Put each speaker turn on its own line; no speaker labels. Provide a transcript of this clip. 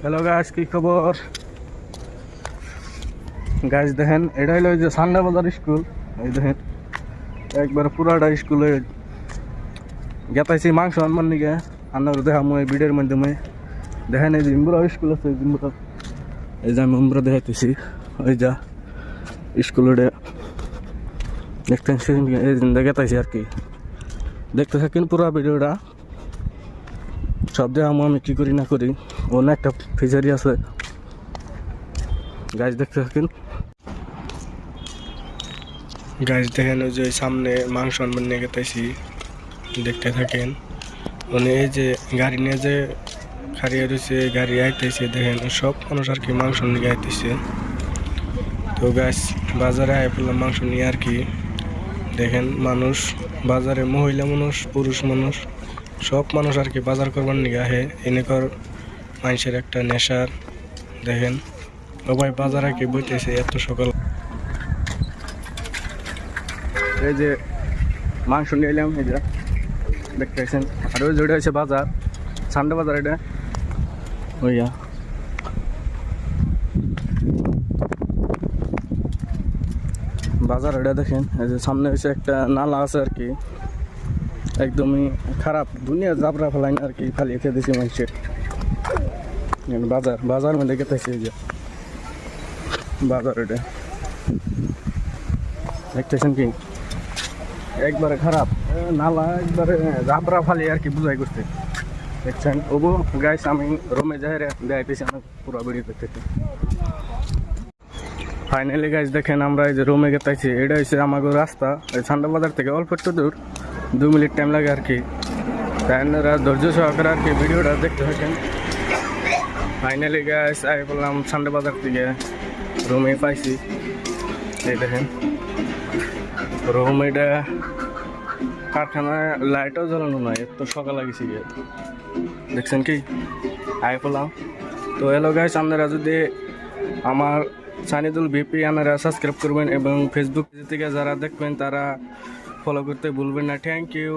Hello গাছ কি খবর? গাছ দেখেন, এটা হলো ওই যে সান্ডা বাজার স্কুল এই দেখেন, একবার পুরাটা স্কুলে গেতাইছি মাংস আনবার নিকে আন্নার দেখাম এই ভিডিওর মাধ্যমে। দেখেন, এই যে ইমরা স্কুল আছে ইমরা এই যে আমি ইমরা দেখাইতেছি। ওই যা স্কুলে দেখতেন সেদিন এই দিন গেতাইছি আর কি। দেখতে থাকেন পুরো ভিডিওটা। সব দেখামো আমি কি করি না করি, অন্য একটা ফিচারি আছে। গাছ দেখতে থাকেন। গাছ দেখেন ওই যে সামনে মাংস আনবার নিয়ে গেতেছি দেখতে থাকেন। মানে এই যে গাড়ি নিয়ে যে খাড়িয়ে রয়েছে গাড়ি আইতেছে দেখেন সব মানুষ আর কি মাংস নিয়ে আইতেছে তো গাছ বাজারে আয় পড়লাম মাংস নিয়ে আর কি। দেখেন মানুষ, বাজারে মহিলা মানুষ, পুরুষ মানুষ। সব মানুষ আর কি বাজার করবার নিয়ে আহে, এনেকর মানুষের একটা নেশার, দেখেন। সবাই বাজারে কি বইতেছে এত সকাল। এই যে মাংস নিয়ে এলাম, এই যে দেখতেছেন। আর ওই যেটা হচ্ছে বাজার, সান্ডে বাজার এটা। ওইয়া বাজার এটা দেখেন, এই যে সামনে হচ্ছে একটা নালা আছে আর কি। একদমই খারাপ। দুনিয়া জাবরা ফেলাই আর কি ফালিয়ে খেয়ে দিছি মানুষের বাজার বাজার মধ্যে গেতেছে এই যে। বাজার এটা। দেখতেছেন কি? একবারে খারাপ। নালা একবারে জাবরা ফালি আর কি বুঝাই করছে। দেখছেন? ওবো গাইস আমি রোমে যাই রে দেখাইতেছি আমি পুরো বেরিয়ে দেখতেছি। ফাইনালি গাইস দেখেন আমরা এই যে রোমে গেতাইছি এটা হচ্ছে আমাদের রাস্তা। এই ঠান্ডা বাজার থেকে অল্প একটু দূর। দু মিনিট টাইম লাগে আর কি। তাই আপনারা ধৈর্য সহকারে আর কি ভিডিওটা দেখতে থাকেন। ফাইনালি গাইস আই বললাম ঠান্ডা বাজার থেকে রুমে পাইছি। এই দেখেন রুম এটা কারখানায় লাইটও জ্বালানো নয় এত সকাল লাগেছে গিয়ে। দেখছেন কি? আই বললাম। তো হ্যালো গাইস আপনারা যদি আমার সানিদুল ভিপি আপনারা সাবস্ক্রাইব করবেন এবং ফেসবুক থেকে যারা দেখবেন, তারা ফলো করতে ভুলবেন না। Thank you